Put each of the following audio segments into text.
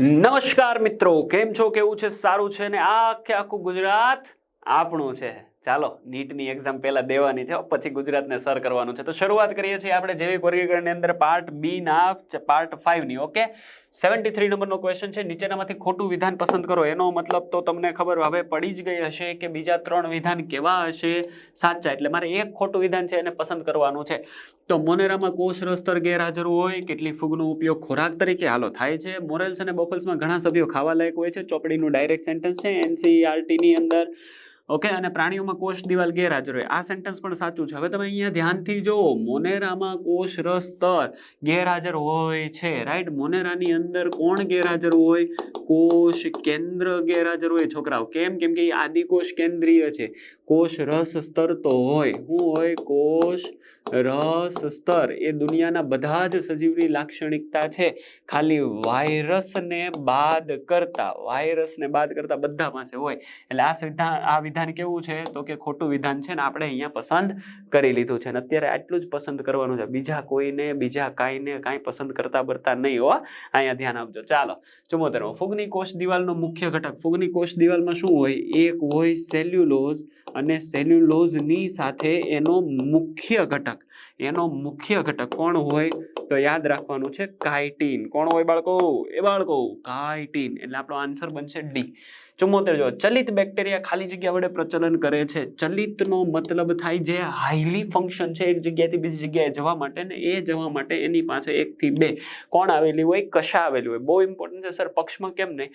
નમસ્કાર મિત્રો કેમ છો? કેવું છે? સારું છે ને? આખે આખું ગુજરાત આપણું છે. ચાલો, નીટની એક્ઝામ પહેલાં દેવાની છે પછી ગુજરાતને સર કરવાનું છે. તો શરૂઆત કરીએ છીએ આપણે જૈવિક વર્ગીકરણની અંદર પાર્ટ બીના પાર્ટ ફાઇવની ઓકે સેવન્ટી થ્રી નંબરનો ક્વેશ્ચન છે. નીચેનામાંથી ખોટું વિધાન પસંદ કરો. એનો મતલબ તો તમને ખબર હવે પડી જ ગઈ હશે કે બીજા ત્રણ વિધાન કેવા હશે? સાચા, એટલે મારે એક ખોટું વિધાન છે એને પસંદ કરવાનું છે. તો મોનેરામાં કોષ રસ્તર ગેરહાજર હોય કેટલીક ફૂગનો ઉપયોગ ખોરાક તરીકે? હાલો, થાય છે. મોરેલ્સ અને બફલ્સમાં ઘણા સભ્યો ખાવા લાયક હોય છે. ચોપડીનું ડાયરેક્ટ સેન્ટેન્સ છે. એનસીઆરટીની અંદર ઓકે, અને પ્રાણીઓમાં કોષ દિવાલ ગેરહાજર હોય. આ સેન્ટેન્સ પણ સાચું છે. હવે તમે અહીંયા ધ્યાનથી જુઓ. મોનેરામાં કોષ રસ્તર સ્તર ગેરહાજર હોય છે રાઈટ મોનેરાની અંદર કોણ ગેરહાજર હોય? કોષ કેન્દ્ર ગેરહાજર હોય. છોકરાઓ, કેમ? કેમ કે આદિકોષ કેન્દ્રીય છે. કોષ રસ સ્તર તો હોય. શું હોય કોષ રસ સ્તર. એ દુનિયાના બધા જ સજીવની લાક્ષણિકતા છે. ખાલી વાયરસને બાદ કરતા, વાયરસને બાદ કરતા બધા પાસે હોય. એટલે આ વિધાન આ વિધાન કેવું છે? તો કે ખોટું વિધાન છે ને આપણે અહીંયા પસંદ કરી લીધું છે. ને અત્યારે આટલું જ પસંદ કરવાનું છે. બીજા કોઈને, બીજા કાંઈને કાંઈ પસંદ કરતા બરતા નહીં હો. અહીંયા ધ્યાન આપજો. ચાલો. ચુમ્મોતેરમો. ફૂગની કોષ દિવાલનો મુખ્ય ઘટક. ફૂગની કોષ દિવાલમાં શું હોય? એક હોય સેલ્યુલોઝ અને સેલ્યુલોઝની સાથે એનો મુખ્ય ઘટક, એનો મુખ્ય ઘટક કોણ હોય તો યાદ રાખવાનું છે કાઇટીન. કોણ હોય બાળકો? એ બાળકો, કાઇટીન. એટલે આપણો આન્સર બનશે ડી. ચુમ્મોતેર જો ચલિત બેક્ટેરિયા ખાલી જગ્યા વડે પ્રચલન કરે છે. ચલિતનો મતલબ થાય જે હાઈલી ફંક્શન છે, એક જગ્યાએથી બીજી જગ્યાએ જવા માટે ને એ જવા માટે એની પાસે એકથી બે કોણ આવેલી હોય, કશા આવેલી હોય. બહુ ઇમ્પોર્ટન્ટ છે સર, પક્ષમાં કેમ નહીં?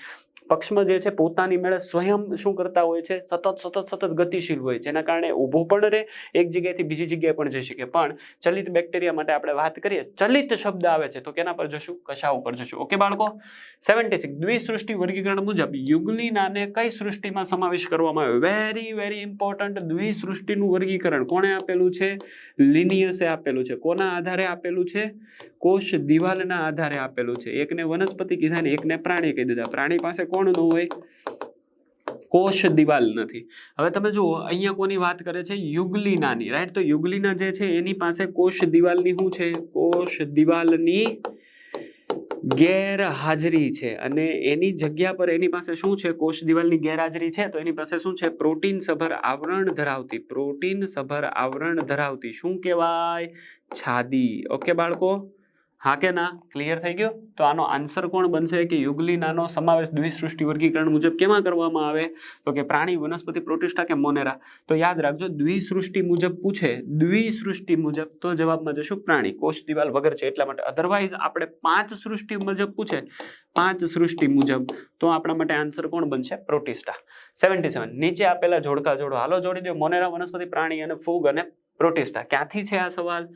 પક્ષમાં જે છે પોતાની મેળે સ્વયં શું કરતા હોય છે? સતત સતત સતત ગતિશીલ હોય, જેના કારણે ઊભો પણ રહે, એક જગ્યાએથી બીજી જગ્યાએ પણ જઈ શકે. પણ ચલિત બેક્ટેરિયા માટે આપણે વાત કરીએ, ચલિત શબ્દ આવે છે, તો કેના પર જશું? કશા ઉપર જશું. ઓકે, બાળકો? સેવન્ટી સિક્સ દ્વિસૃષ્ટિ વર્ગીકરણ મુજબ યુગલિનાને કઈ સૃષ્ટિમાં સમાવેશ કરવામાં આવ્યો? વેરી વેરી ઇમ્પોર્ટન્ટ દ્વિસૃષ્ટિનું વર્ગીકરણ કોણે આપેલું છે? લિનિયસે આપેલું છે. કોના આધારે આપેલું છે? કોષ દિવાલના આધારે આપેલું છે. એકને વનસ્પતિ કીધા ને એકને પ્રાણી કહી દીધા. પ્રાણી પાસે કોણ ન હોય? કોષ દિવાલ નથી. હવે તમે જુઓ, અહીંયા કોની વાત કરે છે? યુગલિનાની રાઈટ તો યુગલિના જે છે, એની પાસે કોષ દિવાલની શું છે? કોષ દિવાલની ગેરહાજરી છે. અને એની જગ્યા પર એની પાસે શું છે? કોષ દિવાલની ગેરહાજરી છે. તો એની પાસે શું છે? પ્રોટીન સભર આવરણ ધરાવતી, પ્રોટીન સભર આવરણ ધરાવતી. શું કહેવાય? છાદી. ઓકે બાળકો? હા કે ના? ક્લિયર થઈ ગયો? તો આનો આન્સર કોણ બનશે કે યુગલિનાનો સમાવેશ દ્વિસૃષ્ટિ વર્ગીકરણ મુજબ કેમાં કરવામાં આવે? તો કે પ્રાણી, વનસ્પતિ, પ્રોટિસ્ટા કે મોનેરા? તો યાદ રાખજો, દ્વિસૃષ્ટિ મુજબ પૂછે, દ્વિસૃષ્ટિ મુજબ તો જવાબમાં જશું પ્રાણી. કોષ, દિવાલ વગર છે એટલા માટે. અધરવાઇઝ આપણે પાંચ સૃષ્ટિ મુજબ પૂછે. પાંચ સૃષ્ટિ મુજબ. તો આપણા માટે આન્સર કોણ બનશે? પ્રોટિસ્ટા. સેવન્ટી સેવન નીચે આપેલા જોડકા જોડો. હાલો, જોડી દો. મોનેરા, વનસ્પતિ, પ્રાણી અને ફૂગ અને પ્રોટિસ્ટા. ક્યાંથી છે આ સવાલ?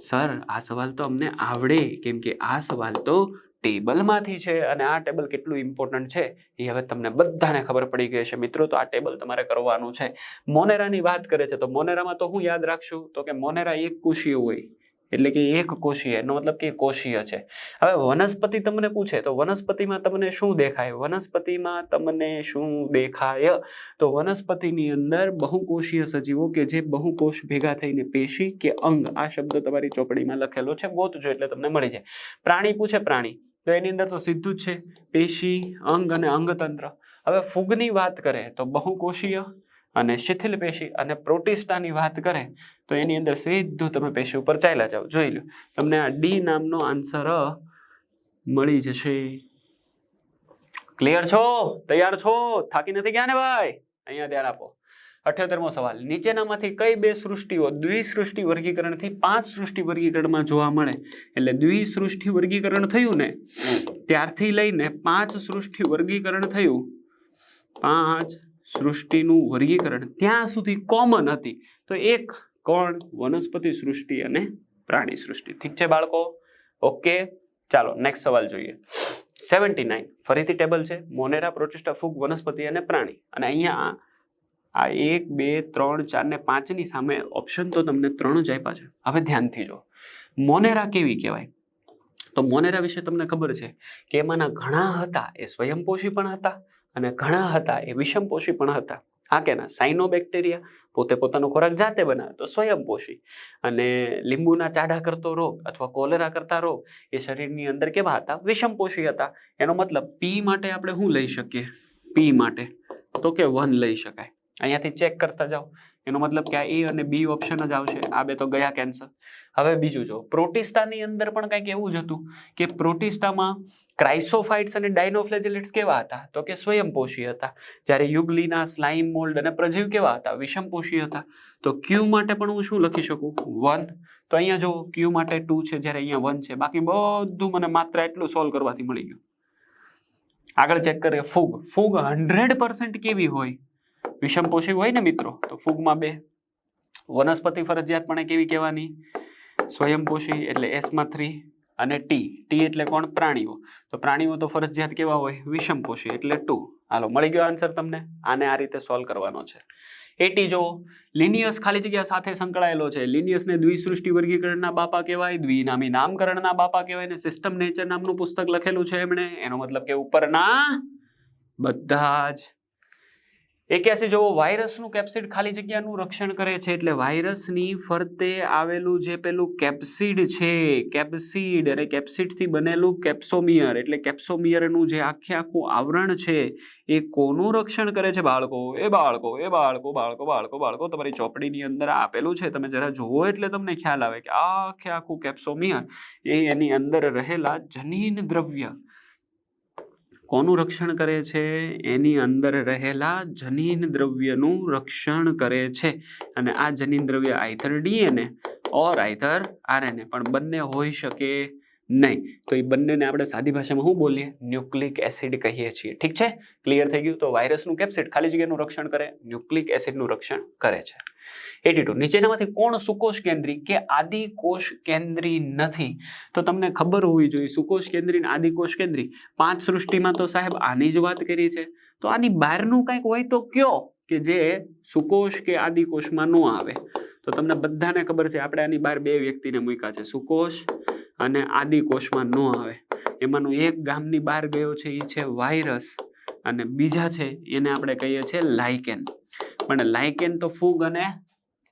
સર, આ સવાલ તો અમને આવડે, કેમ કે આ સવાલ તો ટેબલમાંથી છે અને આ ટેબલ કેટલું ઇમ્પોર્ટન્ટ છે એ હવે તમને બધાને ખબર પડી ગઈ છે મિત્રો, તો આ ટેબલ તમારે કરવાનું છે. મોનેરાની વાત કરે છે, તો મોનેરામાં તો હું યાદ રાખશું? તો કે મોનેરા એક કુશી હોય એટલે કે એક કોષીય એનો મતલબ કે કોષીય છે. હવે વનસ્પતિ તમને પૂછે તો વનસ્પતિમાં તમને શું દેખાય? વનસ્પતિમાં તમને શું દેખાય? તો વનસ્પતિની અંદર બહુકોષીય સજીવો કે જે બહુકોષ ભેગા થઈને પેશી કે અંગ, આ શબ્દ તમારી ચોપડીમાં લખેલો છે, ગોતજો એટલે તમને મળી જાય. પ્રાણી પૂછે પ્રાણી. તો એની અંદર તો સીધું જ છે, પેશી, અંગ અને અંગતંત્ર. હવે ફૂગની વાત કરે તો બહુકોષીય અને શિથિલ પેશી અને પ્રોટિસ્ટાની વાત કરે, તો એની અંદર સીધું તમે પેશી ઉપર ચાલ્યા જાઓ. જોઈ લો, તમને આ ડી નામનો આન્સર મળી જશે. ક્લિયર છો? તૈયાર છો? થાકી નથી ગયા ને ભાઈ? અહીંયા ધ્યાન આપો. અઠ્યોતેરમો સવાલ. નીચેનામાંથી કઈ બે સૃષ્ટિઓ દ્વિસૃષ્ટિ વર્ગીકરણથી પાંચ સૃષ્ટિ વર્ગીકરણમાં જોવા મળે? એટલે દ્વિસૃષ્ટિ વર્ગીકરણ થયું ને, ત્યારથી લઈને પાંચ સૃષ્ટિ વર્ગીકરણ થયું. પાંચ સૃષ્ટિનું વર્ગીકરણ ત્યાં સુધી કોમન હતી. તો એક કોણ? વનસ્પતિ સૃષ્ટિ અને પ્રાણી સૃષ્ટિ. ઠીક છે બાળકો? ઓકે ચાલો નેક્સ્ટ સવાલ જોઈએ. સેવન્ટી નાઇન ફરીથી ટેબલ છે. મોનેરા પ્રોચેસ્ટા ફૂગ, વનસ્પતિ અને પ્રાણી. અને અહીંયા આ- એક, બે, ત્રણ, ચાર ને પાંચની સામે ઓપ્શન તો તમને ત્રણ જ આપ્યા છે. હવે ધ્યાનથી જો મોનેરા કેવી કહેવાય? તો મોનેરા વિશે તમને ખબર છે કે એમાંના ઘણા હતા. એ સ્વયંપોષી પણ હતા. અને ઘણા હતા, એ વિષમપોષી પણ હતા. હા કે ના સાઇનોબેક્ટેરિયા પોતે પોતાનો ખોરાક જાતે બનાવે તો સ્વયંપોષી. અને લીંબુના ચાડા કરતો રોગ અથવા કોલેરા કરતા રોગ એ શરીરની અંદર કેવા હતા? વિષમપોષી હતા. એનો મતલબ પી માટે આપણે શું લઈ શકીએ? પી માટે. તો કે વન લઈ શકાય. અહીંયાથી ચેક કરતા જાઓ. એનો મતલબ કે આ એ અને બી ઓપ્શન જ આવશે. આ બે તો ગયા કેન્સર હવે બીજું જો પ્રોટિસ્ટાની અંદર પણ કંઈક એવું જ હતું કે પ્રોટિસ્ટામાં ક્રાઇસોફાઇટ્સ અને ડાયનોફ્લેજેલેટ્સ કેવા હતા? તો કે સ્વયંપોષી હતા. જ્યારે યુગલીના સ્લાઇમ મોલ્ડ અને પ્રજીવ કેવા હતા? વિષમપોષી હતા. તો ક્યુ માટે પણ હું શું લખી શકું? વન. તો અહીંયા જો ક્યુ માટે ટુ છે, જ્યારે અહીંયા વન છે. બાકી બધું મને માત્ર એટલું સોલ્વ કરવાથી મળી ગયું. આગળ ચેક કરીએ. ફૂગ. ફૂગ હંડ્રેડ કેવી હોય? વિષમપોષી હોય ને મિત્રો, તો ફૂગમાં બે. વનસ્પતિ ફરજિયાતપણે કેવી કહેવાની? સ્વયંપોષી એટલે એસમાં થ્રી અને ટી ટી એટલે કોણ? પ્રાણીઓ. તો પ્રાણીઓ તો ફરજિયાત કેવા હોય? વિષમપોષી એટલે ટુ હાલો, મળી ગયો આન્સર તમને? આને આ રીતે સોલ્વ કરવાનો છે. એટી જો લિનિયસ ખાલી જગ્યા સાથે સંકળાયેલો છે. લિનિયસને દ્વિસૃષ્ટિ વર્ગીકરણના બાપા કહેવાય, દ્વિનામી નામકરણના બાપા કહેવાય ને સિસ્ટમ નેચર નામનું પુસ્તક લખેલું છે એમણે. એનો મતલબ કે ઉપરના બધા જ એક્યાસી જુઓ, વાયરસનું કેપ્સિડ ખાલી જગ્યાનું રક્ષણ કરે છે એટલે વાયરસની ફરતે આવેલું જે પેલું કેપ્સિડ છે કેપ્સિડ અને કેપ્સિડથી બનેલું કેપ્સોમિયર એટલે કેપ્સોમિયરનું જે આખે આખું આવરણ છે, એ કોનું રક્ષણ કરે છે? બાળકો, એ બાળકો એ બાળકો બાળકો બાળકો બાળકો, તમારી ચોપડીની અંદર આપેલું છે. તમે જરા જુઓ એટલે તમને ખ્યાલ આવે કે આખે આખું કેપ્સોમિયર એ એની અંદર રહેલા જનીન દ્રવ્ય કોનું રક્ષણ કરે છે? એની અંદર રહેલા જનીન દ્રવ્યનું રક્ષણ કરે છે. અને આ જનીન દ્રવ્ય either DNA or either RNA પણ બંને હોઈ શકે નહીં. તો એ બંનેને આપણે સાદી ભાષામાં શું બોલીએ? ન્યુક્લિક એસિડ કહીએ છીએ. ઠીક છે? ક્લિયર થઈ ગયું? તો વાયરસનું કેપ્સિડ ખાલી જગ્યાનું રક્ષણ કરે, ન્યુક્લિક એસિડનું રક્ષણ કરે છે. એટી ટુ, નીચેનામાંથી કોણ સુકોષ કેન્દ્રી કે આદિકોષ કેન્દ્રી નથી? તો તમને ખબર હોવી જોઈએ, સુકોષ કેન્દ્રી અને આદિકોષ કેન્દ્રી. પાંચ સૃષ્ટિમાં તો સાહેબ આની જ વાત કરી છે. તો આની બહારનું કંઈક હોય તો કયો કે જે સુકોષ કે આદિકોષમાં ન આવે? તો તમને બધાને ખબર છે, આપણે આની બહાર બે વ્યક્તિને મૂક્યા છે. સુકોષ અને આદિ કોષમાં ન આવે. એમાંનું એક ગામની બહાર ગયો છે એ છે વાયરસ. અને બીજા છે, એને આપણે કહીએ છીએ લાઇકેન. પણ લાઇકેન તો ફૂગ અને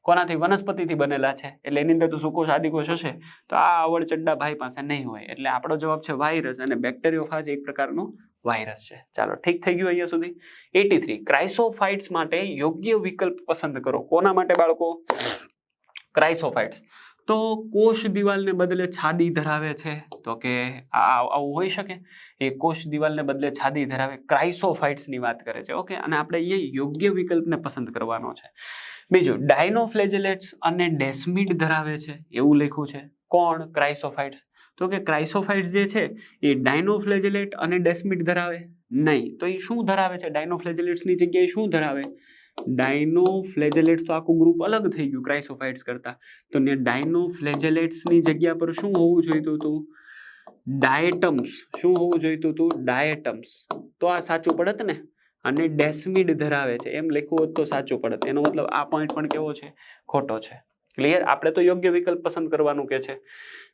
કોનાથી? વનસ્પતિથી બનેલા છે. એટલે એની અંદર તો સુકોષ, આદિકોષ હશે. તો આ આવડ ભાઈ પાસે નહીં હોય. એટલે આપણો જવાબ છે વાયરસ અને બેક્ટેરિયોફાજ એક પ્રકારનો વાયરસ છે. ચાલો, ઠીક થઈ ગયું અહીંયા સુધી. Eighty three. ક્રાઇસોફાઇટ્સ માટે યોગ્ય વિકલ્પ પસંદ કરો. કોના માટે બાળકો? ક્રાઇસોફાઇટ્સ. તો કોષ દિવાલને બદલે છાદી ધરાવે છે. તો કે આવું હોઈ શકે. એ કોષ દિવાલને બદલે છાદી ધરાવે ક્રાઇસોફાઇટ્સની વાત કરે છે. ઓકે, અને આપણે અહીંયા યોગ્ય વિકલ્પને પસંદ કરવાનો છે. બીજું, ડાયનોફ્લેજેલેટ્સ અને ડેસ્મિડ ધરાવે છે. એવું લખ્યું છે. કોણ? ક્રાઇસોફાઇટ્સ. તો કે ક્રાઇસોફાઇટ્સ જે છે, એ ડાયનોફ્લેજેલેટ અને ડેસ્મિડ ધરાવે. નહીં. તો એ શું ધરાવે છે? ડાયનોફ્લેજેલેટ્સની જગ્યાએ શું ધરાવે? ડાયનોફ્લેજેલેટ્સ તો આખું ગ્રુપ અલગ થઈ ગયું ક્રાઇસોફાઇટ્સ કરતાં. તો ને ડાયનોફ્લેજેલેટ્સની જગ્યા પર શું હોવું જોઈતું હતું? ડાયટમ્સ શું હોવું જોઈતું હતું? ડાયટમ્સ તો આ સાચું પડત ને? અને ડેસ્મિડ ધરાવે છે. એમ લખવું હોત તો સાચું પડત. એનો મતલબ આ પોઈન્ટ પણ કેવો છે? ખોટો છે. ક્લિયર આપણે તો યોગ્ય વિકલ્પ પસંદ કરવાનું કે છે.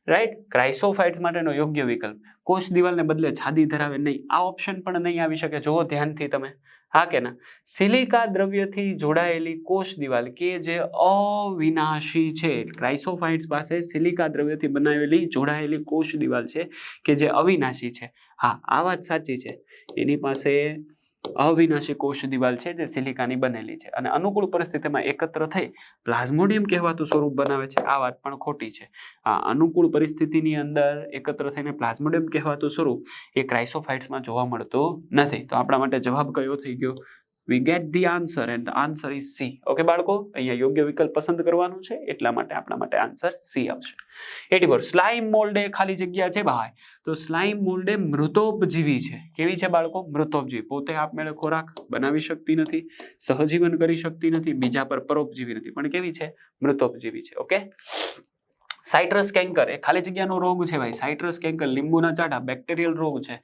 રાઈટ ક્રાઇસોફાઇટ્સ માટેનો યોગ્ય વિકલ્પ. કોષ દિવાલને બદલે છાદી ધરાવે નહીં. આ ઓપ્શન પણ નહીં આવી શકે. જુઓ ધ્યાનથી તમે. હા કે ના? સિલિકા દ્રવ્યથી જોડાયેલી કોષ દિવાલ કે જે અવિનાશી છે, ક્રાઇસોફાઇટ્સ પાસે સિલિકા દ્રવ્યથી બનાવેલી જોડાયેલી કોષ દિવાલ છે કે જે અવિનાશી છે. હા, આ વાત સાચી છે. એની પાસે અવિનાશી કોષ દિવાલ છે જે સિલિકાની બનેલી છે અને અનુકૂળ પરિસ્થિતિમાં એકત્ર થઈ પ્લાઝ્મોડિયમ કહેવાતું સ્વરૂપ બનાવે છે. આ વાત પણ ખોટી છે. આ અનુકૂળ પરિસ્થિતિની અંદર એકત્ર થઈને પ્લાઝ્મોડિયમ કહેવાતું સ્વરૂપ એ ક્રાઇસોફાઇટ્સમાં જોવા મળતું નથી. તો આપણા માટે જવાબ કયો થઈ ગયો? We get the answer and answer is C okay બાળકો? અહીંયા યોગ્ય વિકલ્પ પસંદ કરવાનું છે, એટલા માટે આપણા માટે આન્સર સી આવશે. એટી પર સ્લાઇમ મોલ્ડે ખાલી જગ્યા છે ભાઈ તો સ્લાઇમ મોલ્ડે મૃતોપજીવી છે. કેવી છે બાળકો? મૃતોપજીવી. પોતે આપમેળે ખોરાક બનાવી શકતી નથી, સહજીવન કરી શકતી નથી, બીજા પર પરોપજીવી નથી. પણ કેવી છે? મૃતોપજીવી છે. ઓકે સાઇટ્રસ કેન્કર, એ ખાલી જગ્યાનો રોગ છે ભાઈ. સાઇટ્રસ કેન્કર, લીંબુના ચાટા બેક્ટેરિયલ રોગ છે.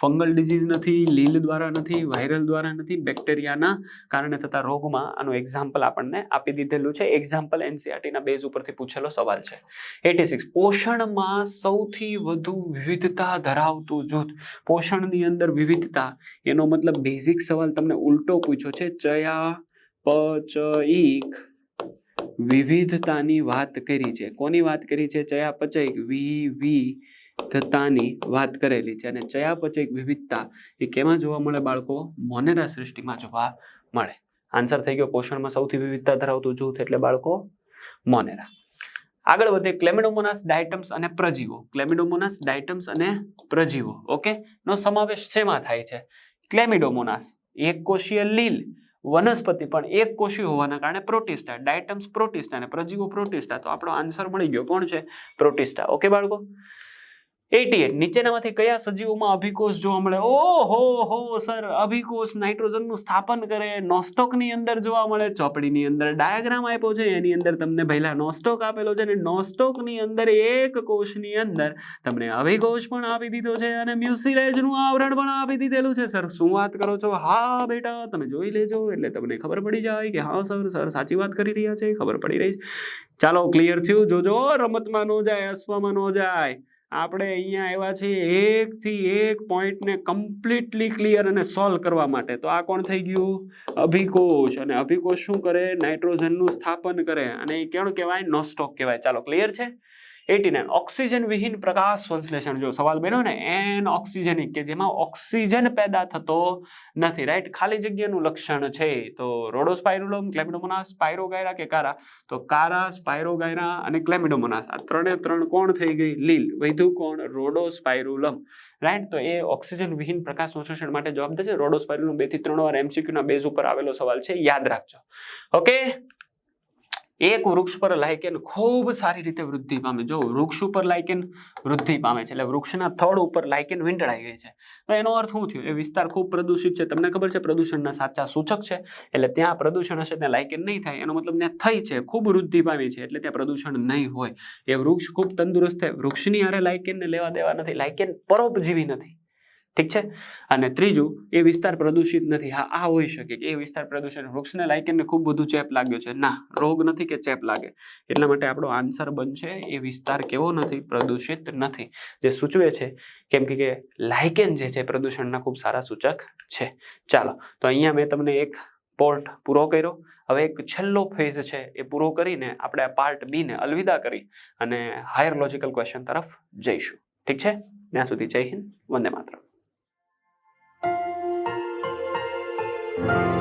ફંગલ ડિઝીઝ નથી, લીલ દ્વારા નથી, વાયરલ દ્વારા નથી, બેક્ટેરિયાના કારણે થતા રોગમાં આનું એક્ઝામ્પલ આપણને આપી દીધેલું છે. એક્ઝામ્પલ એનસીઆરટીના બેઝ ઉપરથી પૂછેલો સવાલ છે. એટી સિક્સ પોષણમાં સૌથી વધુ વિવિધતા ધરાવતું જૂથ. પોષણની અંદર વિવિધતા, એનો મતલબ બેઝિક સવાલ તમને ઉલટો પૂછ્યો છે. ચયા ચયાપચયિક વિવિધતાની વાત કરી છે. કોની વાત કરી છે? ચયાપચય વિવિધતાની વાત કરેલી છે અને ચયાપચય વિવિધતા એ કેમાં જોવા મળે બાળકો? મોનેરા સૃષ્ટિમાં જોવા મળે. આન્સર થઈ ગયો પોષણમાં સૌથી વિવિધતા ધરાવતું જૂથ એટલે બાળકો મોનેરા. આગળ વધે ક્લેમિડોમોનાસ ડાયટમ્સ અને પ્રજીવો. ક્લેમિડોમોનાસ ડાયટમ્સ અને પ્રજીવો. ઓકે? નો સમાવેશ શેમાં થાય છે? ક્લેમિડોમોનાસ. એક કોષીય લીલ વનસ્પતિ પણ એક કોષી હોવાના કારણે પ્રોટિસ્ટા, ડાયટમ્સ પ્રોટિસ્ટા અને પ્રજીવો પ્રોટિસ્ટા. તો આપણો આન્સર મળી ગયો. કોણ છે? પ્રોટિસ્ટા. ઓકે બાળકો? એટી નીચેનામાંથી કયા સજીવોમાં અભિકોષ જોવા મળે? ઓહો હો સર, અભિકોષ નાઇટ્રોજનનું સ્થાપન કરે, નોસ્ટોકની અંદર જોવા મળે, ચોપડીની અંદર ડાયાગ્રામ આપ્યો છે, એની અંદર તમને પહેલા નોસ્ટોક આપેલો છે અને નોસ્ટોકની અંદર એક કોષની અંદર તમને અભિકોષ પણ આપી દીધો છે અને મ્યુસિલેજનું આવરણ પણ આપી દીધેલું છે. સર, શું વાત કરો છો? હા, બેટા, તમે જોઈ લેજો, એટલે તમને ખબર પડી જાય કે હા, સર સર, સાચી વાત કરી રહ્યા છે, ખબર પડી રહી ચાલો ક્લિયર થયું? જોજો, રમતમાં ન જાય, અશ્વમાં ન જાય. આપણે અહીંયા આવ્યા છીએ એકથી એક પોઈન્ટને કમ્પ્લીટલી ક્લિયર અને સોલ્વ કરવા માટે. તો આ કોણ થઈ ગયું? અભિકોષ. અને અભિકોષ શું કરે? નાઇટ્રોજનનું સ્થાપન કરે. અને એ કેવું કહેવાય? નોસ્ટોક કહેવાય. ચાલો, ક્લિયર છે? Eighty nine. ઓક્સિજન વિહીન પ્રકાશ સંશ્લેષણ. જો સવાલ બન્યો ને, એન ઓક્સિજનિક કે જેમાં ઓક્સિજન પેદા થતો નથી રાઈટ ખાલી જગ્યાનું લક્ષણ છે તો રોડોસ્પાયરુલમ, ક્લેમિડોમોનાસ સ્પાયરોગાયરા કે કારા? તો કારા, સ્પાયરોગાયરા અને ક્લેમિડોમોનાસ. આ ત્રણે ત્રણ કોણ થઈ ગઈ? લીલ. વૈધુ કોણ? રોડોસ્પાયરુલમ. રાઈટ તો એ ઓક્સિજન વિહીન પ્રકાશ સંશ્લેષણ માટે જવાબદાર છે. રોડોસ્પાયરુલમ બેથી ત્રણ વાર એમસીક્યુના બેઝ ઉપર આવેલો સવાલ છે. યાદ રાખજો. ઓકે એક વૃક્ષ પર લાયકેન ખૂબ સારી રીતે વૃદ્ધિ પામે. જો વૃક્ષ ઉપર લાયકેન વૃદ્ધિ પામે છે, એટલે વૃક્ષના થડ ઉપર લાયકેન વીંટળાઈ ગઈ છે. તો એનો અર્થ શું થયો? એ વિસ્તાર ખૂબ પ્રદૂષિત છે. તમને ખબર છે, પ્રદૂષણના સાચા સૂચક છે. એટલે ત્યાં પ્રદૂષણ હશે, ત્યાં લાયકેન નહીં થાય. એનો મતલબ ત્યાં થઈ છે, ખૂબ વૃદ્ધિ પામી છે, એટલે ત્યાં પ્રદૂષણ નહીં હોય. એ વૃક્ષ ખૂબ તંદુરસ્ત છે. વૃક્ષની હારે લાયકેનને લેવા દેવા નથી. લાયકેન પરોપજીવી નથી. ઠીક છે? અને ત્રીજું, એ વિસ્તાર પ્રદૂષિત નથી. હા, આ હોઈ શકે કે એ વિસ્તાર પ્રદૂષણ. વૃક્ષને લાયકેનને ખૂબ બધું ચેપ લાગ્યો છે. ના, રોગ નથી કે ચેપ લાગે. એટલા માટે આપણો આન્સર બનશે, એ વિસ્તાર કેવો નથી, પ્રદૂષિત નથી. જે સૂચવે છે, કેમ કે કે લાયકેન જે છે પ્રદૂષણના ખૂબ સારા સૂચક છે. ચાલો, તો અહીંયા મેં તમને એક પોર્ટ પૂરો કર્યો. હવે એક છેલ્લો ફેઝ છે, એ પૂરો કરીને આપણે આ પાર્ટ બીને અલવિદા કરી અને હાયર લોજિકલ ક્વેશ્ચન તરફ જઈશું. ઠીક છે? ત્યાં સુધી જય હિન્દ. વંદે માતરમ. Thank you.